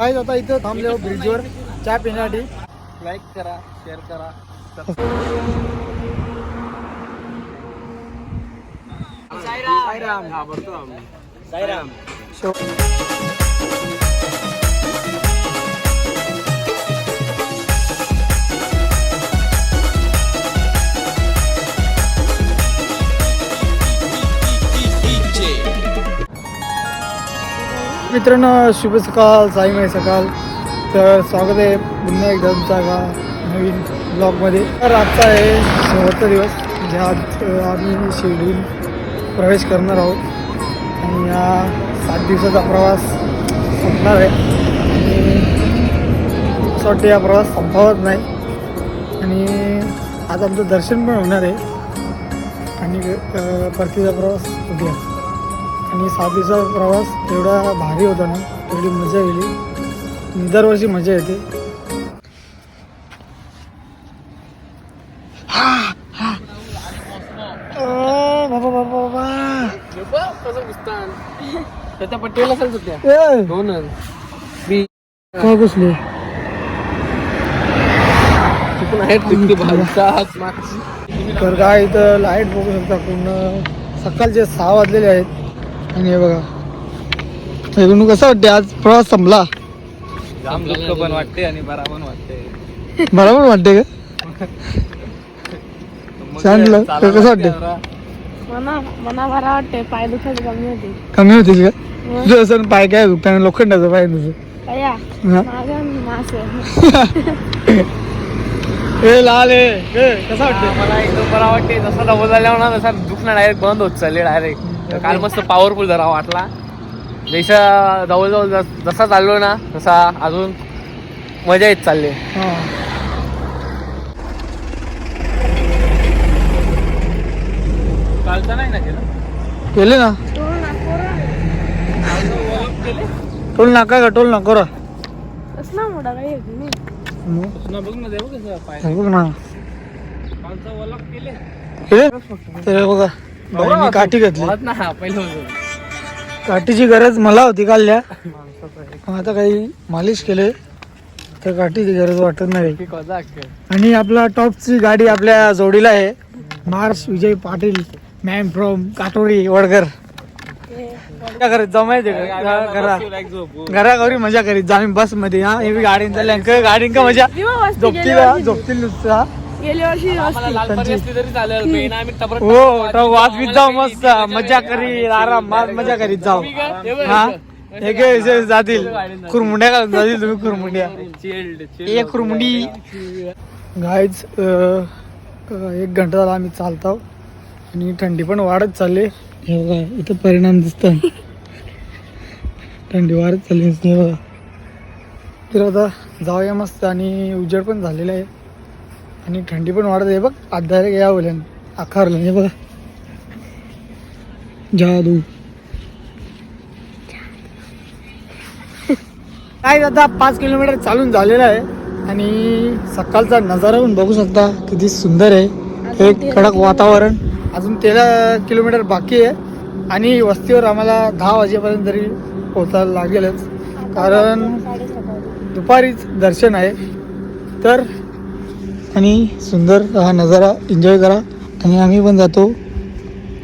काय आता इथं थांबले ब्रिजवर चहा पिण्यासाठी. लाईक करा शेअर करा साईराम. साईराम. मित्रांनो शुभ सकाळ साईमय सकाळ तर स्वागत आहे पुन्हा एकदा तुमचा का नवीन ब्लॉगमध्ये. तर आजचा आहे शेवटचा दिवस. म्हणजे ज्यात आम्ही शिर्डीत प्रवेश करणार आहोत. आणि या सात दिवसाचा प्रवास संपणार आहे. आणि असं वाटतं या प्रवास संपावत नाही. आणि आज आमचं दर्शन पण होणार आहे. आणि परतीचा प्रवास उद्या. आणि सात दिवसाचा प्रवास एवढा भारी होता ना एवढी मजा गेली. दरवर्षी मजा येते. बाबा बाबा बाबा. पट्टीला असेल काय तर काय इथं लाइट बघू शकता पूर्ण. सकाळचे सहा वाजलेले आहेत. आणि हे बघा. इकडून कसं वाटते आज प्रवास संपला. जाम दुःख पण वाटते आणि बरा पण वाटते पण वाटते का? चांगलं. तर कसं वाटतं? मना मना बरा वाटते पाय दुखत कमी होते. कमी का? तुझं असं पाय काय दुखताना लोखंडाचं पाय तुझं कया हा. माझं मास ए लाल ए, कसं वाटतं मला एकदम बरा वाटते जसा डबल झाल्यावर ना तसा दुखणं डायरेक्ट बंद होत चालले डायरेक्ट काल मस्त पॉवरफुल जरा वाटला. जसा जवळजवळ जस- जसा चाललो ना तसा अजून मजा येत चालली. हा. कालचा नाही ना केलं? केले ना. टोल नाका का टोल नाका रा. बघ ना देऊ कसं पाय. बघ ना. कालचा वलक केले? केले? तर बघा. बाईने काठी घातली. ना हा पहिलं होतं काठीची गरज मला होती काढल्या. आता काही मालिश केले तर काठीची गरज वाटत नाही. आणि आपला टॉपची गाडी आपल्या जोडीला आहे. मार्श विजय पाटील मॅम फ्रॉम काटोरी वडगर मजा करीत जमायचे का घरा एक झोपू. घराघरी मजा करीत जा आम्ही बसमध्ये हा हे चालल्या गाडीन का मजा. झोपतील झोपतील नुसता गेल्या वर्षी आम्हाला लाल परी असली तरी चालेल पेन आम्ही टपरट हो जाऊ मस्त. मजा करी आराम मजा करीत जाऊ. हा? हे? काय जातील. कुरमुंड्या घालून जातील तुम्ही कुरमुंड्या एक कुरमुंडी गायच एक घंटा झाला आम्ही चालतो आणि थंडी पण वाढत चालली. हे बघा इथं परिणाम दिसतात थंडी वाढत चालली बघा. तर आता जाऊया मस्त आणि उजेड पण झालेला आहे. आणि थंडी पण वाढत आहे. बघ आधार या बोल्यान आकारलं हे बघा. जादू. काय आता? पाच किलोमीटर चालून झालेला आहे. आणि सकाळचा नजारा पण बघू शकता. किती सुंदर आहे. एक कडक वातावरण. अजून तेरा किलोमीटर बाकी आहे. आणि वस्तीवर आम्हाला दहा वाजेपर्यंत तरी पोचायला लागेलच. कारण दुपारीच दर्शन आहे. तर आणि सुंदर हा नजारा एन्जॉय करा. आणि आम्ही पण जातो.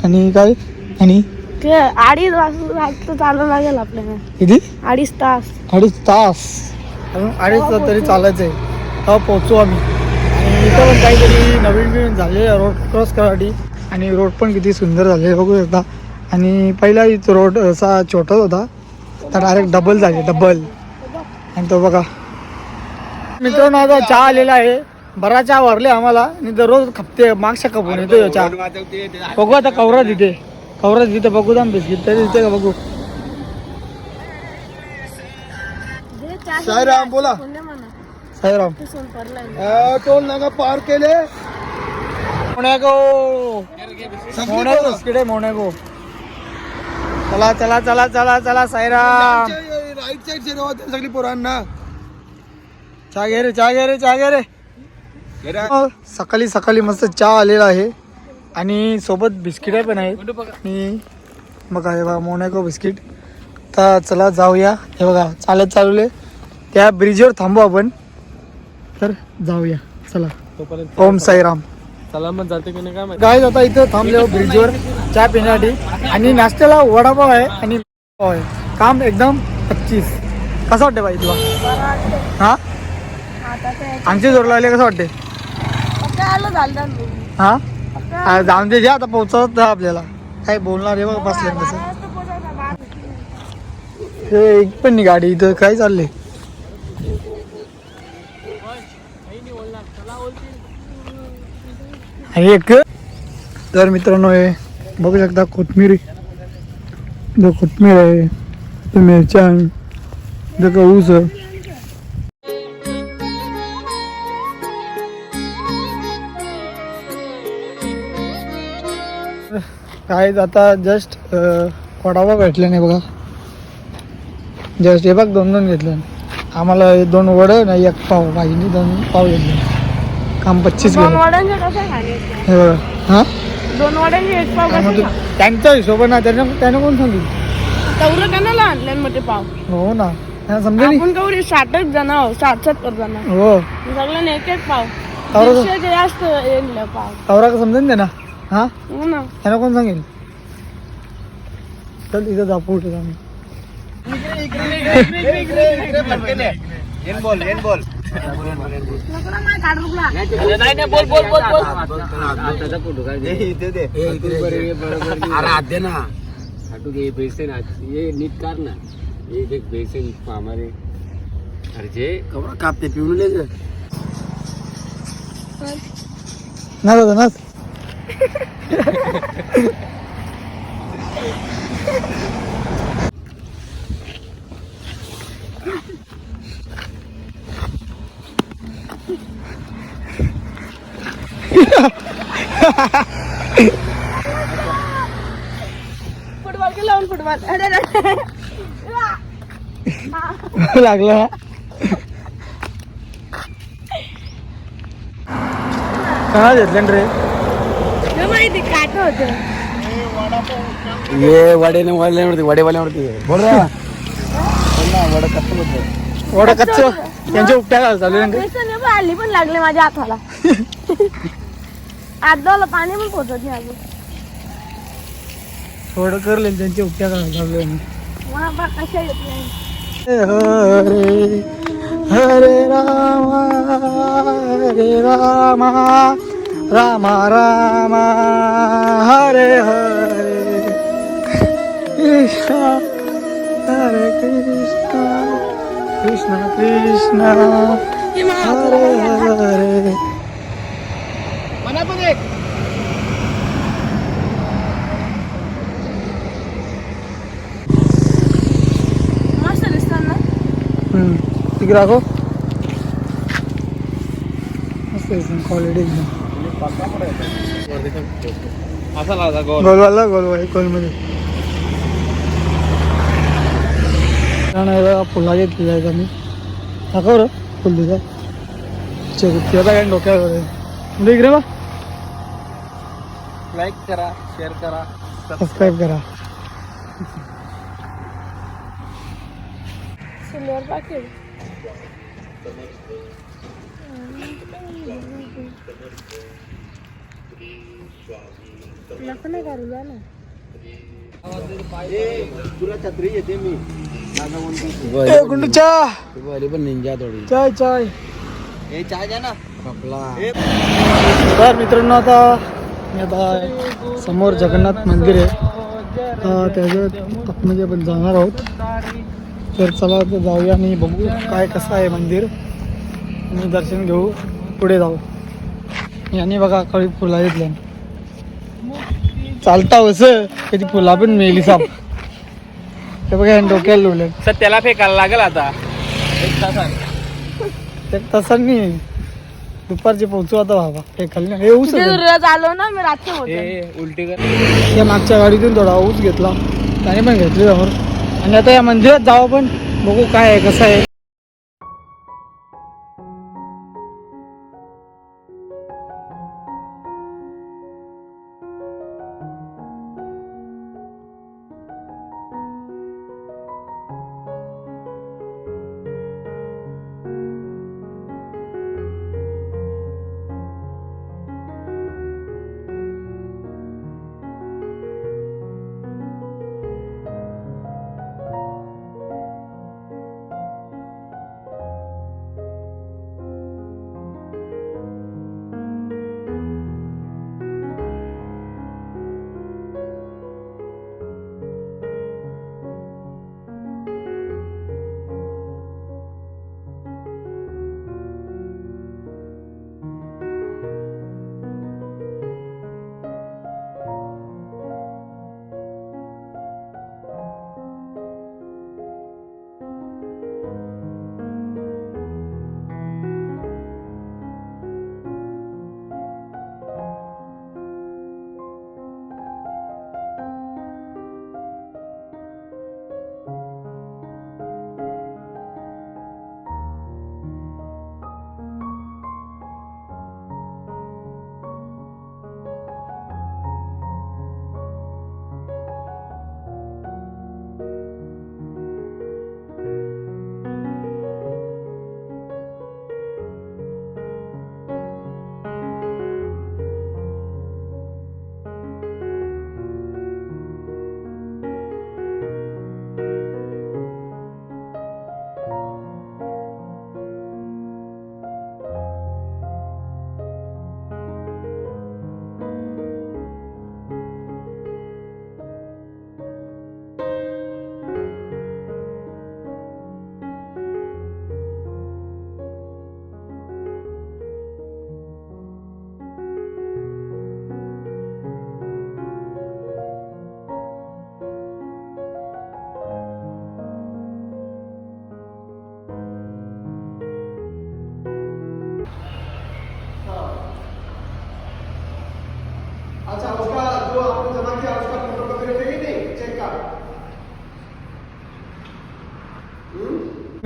आणि काय? आणि? ते अडीच वाजता चालू लागेल आपल्याला. किती? अडीच तास. अडीच तास. अजून अडीच तास तरी चालायचं आहे. तेव्हा पोचू आम्ही. आणि इथं पण काहीतरी नवीन नवीन झाले रोड क्रॉस करासाठी आणि रोड पण किती सुंदर झाले बघू शकता आणि पहिला इथं रोड असा छोटाच होता. तर डायरेक्ट डबल झाले डबल आणि तो बघा. मित्रांनो आता चहा आलेला आहे. बरा चहा भरले आम्हाला. आणि दररोज खपते मागच्या कपून येतो ह्यो चहा बघू आता कवरा तिथे कवरा तिथे बघू दाम बिस्किट तरी तिथे का बघू? साईराम बोला. साईराम. टोल नाका पार केले. मोनॅको मोनॅको बिस्किट आहे मोनॅको चला चला चला चला चला साईराम. राईट साईड से सगळी पोरांना. चहा घे रे चहा घे रे चहा घे रे. सकाळी सकाळी मस्त चहा आलेला आहे. आणि सोबत बिस्किट पण आहेत. आणि बघा? हे बघा मोनॅको बिस्किट. तर चला जाऊया. हे बघा चालत चालवले त्या ब्रिजवर थांबू आपण. तर जाऊया. चला. ओम साईराम. सलामत जाते की नाही काय आता इथं थांबले ब्रिजवर चहा पिण्यासाठी. आणि नाश्त्याला वडापाव आहे आणि पाव आहे. काम एकदम पच्चीस. कसं वाटते बाई तुला? हा? आमचे जोर लागले कसं वाटते हा? आ, जाऊन दे जे आता पोहोचवत जा आपल्याला. काय बोलणार आहे बघ बसल्या तसं. हे एक पण नाही गाडी इथं काय चाललंय? आणि एक? तर मित्रांनो हे बघू शकता कोथमीर. इथं कोथमीर आहे इथं मिरच्या इथं का ऊस आहे. काय आता जस्ट वडापाव भेटले नाही बघा. जस्ट हे बघ दोन दोन घेतले. आम्हाला दोन वड नाही एक पाव. बाईने दोन पाव घेतले. काम पच्चीस खाणे हे बघा. हा? दोन वड्यांचे एक पाव काय कसं म्हणतो त्यांचा हिशोब ना त्याने त्याने कोण सांगितलं? मोठे पाव. हो ना. त्यांना समजे नाही. आपण कवडी साठच जण आहो साठ सत्तर जण. हो. सगळ्यांना एक एक पाव जास्त पाव. तवरा का समजेन दे ना. हा? हो ना. त्यानं कोण सांगेल? चल इथं जा पुढे जाऊन नाही नाही बोल बोल बोल बोल कापते पिऊन ले ना दादा ना फुटबॉल के लावून फुटबॉल अरे अरे. लागलं का घेतलं रे माहिती काय होतं ये वडे वाल्यावरती वडेवाल्यावरती बोल वडा कसं बोलतो वडा कच्च त्यांच्या उपट्या घाल चालू हे हल्ली पण लागले माझ्या हाताला आजला पाणी पण पोचत नाही अजून थोडं करले त्यांच्या उपट्या घाल चालू कशा येत नाही हरे हरे रामा हरे रामा रामा रामा हरे हरे। कृष्ण हरे कृष्ण कृष्ण कृष्ण हरे हरे। मस्त दिसतात ना? हम्म. तिकडे दाखव. मस्त क्वालिटी एकदम. असा लावता गोल. गोलवाला गोलवा गोलमध्ये. फुला घेतली आहे आम्ही दाखव रे फुल दिसा त्याचा काय डोक्यावर म्हणजे इकडे बा लाईक करा शेअर करा सबस्क्राईब करा. सिल्वर पाकिट नको नाही करू द्या ना तुला छत्री येते मी ए गुंडू चहा वाली पण निंजा थोडी चाय चाय ए. चाय द्या ना कपला तर मित्रांनो आता मी आता समोर जगन्नाथ मंदिर आहे. त्याच्यात आतमध्ये आपण जाणार आहोत. तर चला आता जाऊया आणि बघू काय कसं आहे मंदिर. आणि दर्शन घेऊ. पुढे जाऊ. यांनी बघा कळी फुला घेतल्या चालता असं कधी फुला पण मिळली साप ते बघा डोक्याला लावलं सर त्याला फेकायला लागेल आता. एक तासात. एक तासांनी दुपारचे पोहोचू आता बाबा. हे खाली हे ऊस आलो ना मी रात्री होते. उलटी कर. या मागच्या गाडीतून थोडा ऊस घेतला. त्याने पण घेतली समोर आणि आता या मंदिरात जावं पण बघू काय आहे कसं आहे.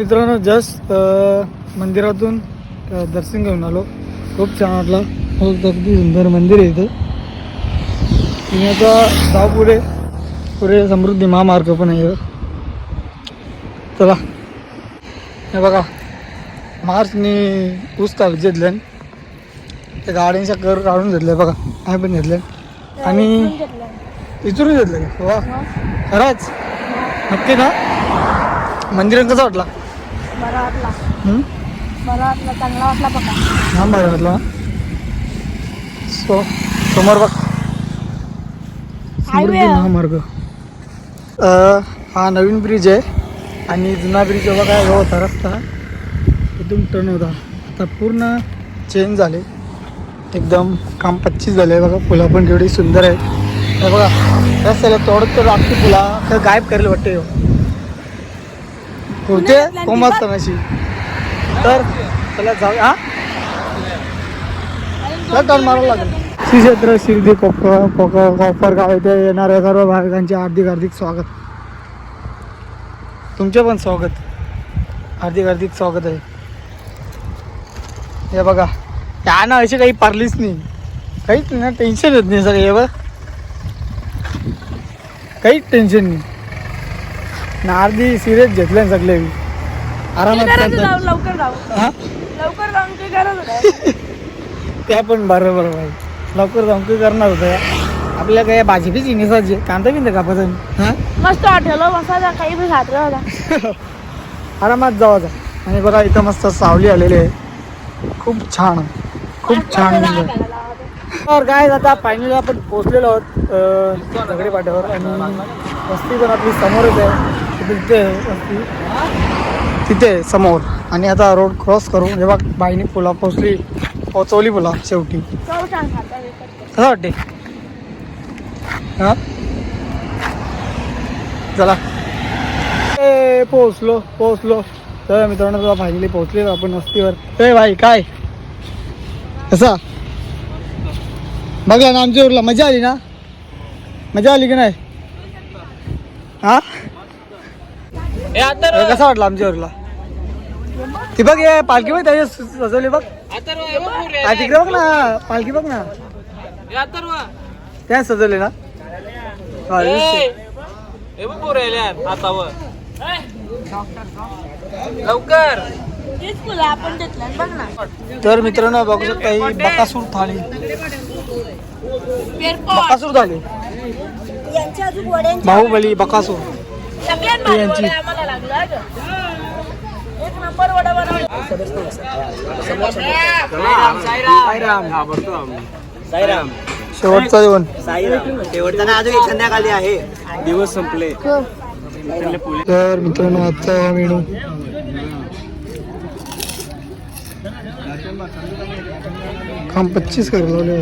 मित्रांनो जस्ट मंदिरातून दर्शन घेऊन आलो. खूप छान वाटलं. खूप अगदी सुंदर मंदिर आहे इथं. आता जाऊ पुढे. पुढे समृद्धी महामार्ग पण आहे. चला. हे बघा. मार्चनी ऊस चालू घेतल्यान. त्या गाड्यांच्या कर काढून घेतल्या बघा. आम्ही पण घेतल्या. आणि इचून घेतलं वा. खरंच? नक्की ना? मंदिरात कसं वाटला? बरा वाटला? बरा वाटला चांगला वाटला बघा. भारी वाटला सो समोर बघ. समृद्धी. महामार्ग. हा नवीन ब्रिज आहे आणि जुना ब्रिज बघा जो होता रस्ता. इथून टर्न होता. आता पूर्ण चेंज झाले. एकदम काम पच्चीस झाले बघा फुलं पण केवढी सुंदर आहेत. हे बघा रस्त्याला तोडत तर अख्खी फुला गायब करेल वाटते. होते कोमस्त नशी तर चला जाऊ हा? टर्न मारावं लागेल. श्री क्षेत्र शिर्डी कोक कोपर गाव येथे येणाऱ्या सर्व भाविकांचे हार्दिक हार्दिक स्वागत. तुमचे पण स्वागत. हार्दिक हार्दिक स्वागत आहे. हे बघा या ना अशी काही पारलीच नाही. काहीच नाही ना टेन्शन येत नाही सगळे हे बघ. काहीच टेन्शन नाही. ना अर्धी सिरियस घेतल्या ना सगळे. आरामात चालतात. जाऊ लवकर जाऊ. हा? लवकर जाऊन काय गरज त्या पण बरोबर भाई. लवकर जाऊन काही करणार होतं. आपल्या काय भाजी बिजी निसायची कांदा बिंदा कापायचा हा? मस्त वाटलं बसायचा काही बी खात आरामात जावाचा आणि बघा इथं मस्त सावली आलेली आहे. खूप छान. खूप छान तर काय आता फायनली आपण पोहोचलेलो आहोत अं, दगडी पाट्यावर. आणि वस्ती पण आपली समोरच आहे. तिथे समोर. आणि आता रोड क्रॉस करून जेव्हा बाईने पुला पोचली. पोचवली पुला शेवटी. कसं वाटते? हा? चला. ए पोहोचलो पोहोचलो. तर मित्रांनो तुला फायनली पोहोचलेलो आपण वस्तीवर. ए भाई काय? कसा? बघला ना आमच्या उरला मजा आली ना? मजा आली की नाही? हा? कसा वाटला आमच्या उरला ती बघ ये पालखी बघ त्याच्या सजवली बघ. काय तिकडे बघ ना पालखी बघ ना. त्या सजवले ना. हा. लवकर तेच फुलं आपण घेतलं बघ. ना तर मित्रांनो बघू शकता ही बकासूर थाळी. बकासूर थाळी. यांच्या अजून वड्यांची बाहुबली बकासूर. यांची. हा शेवटचं जेवण शेवटचा अजून एक संध्याकाळी आहे. दिवस संपले. तर मित्रांनो आजचा मेनू. काम पच्चीस कर लावले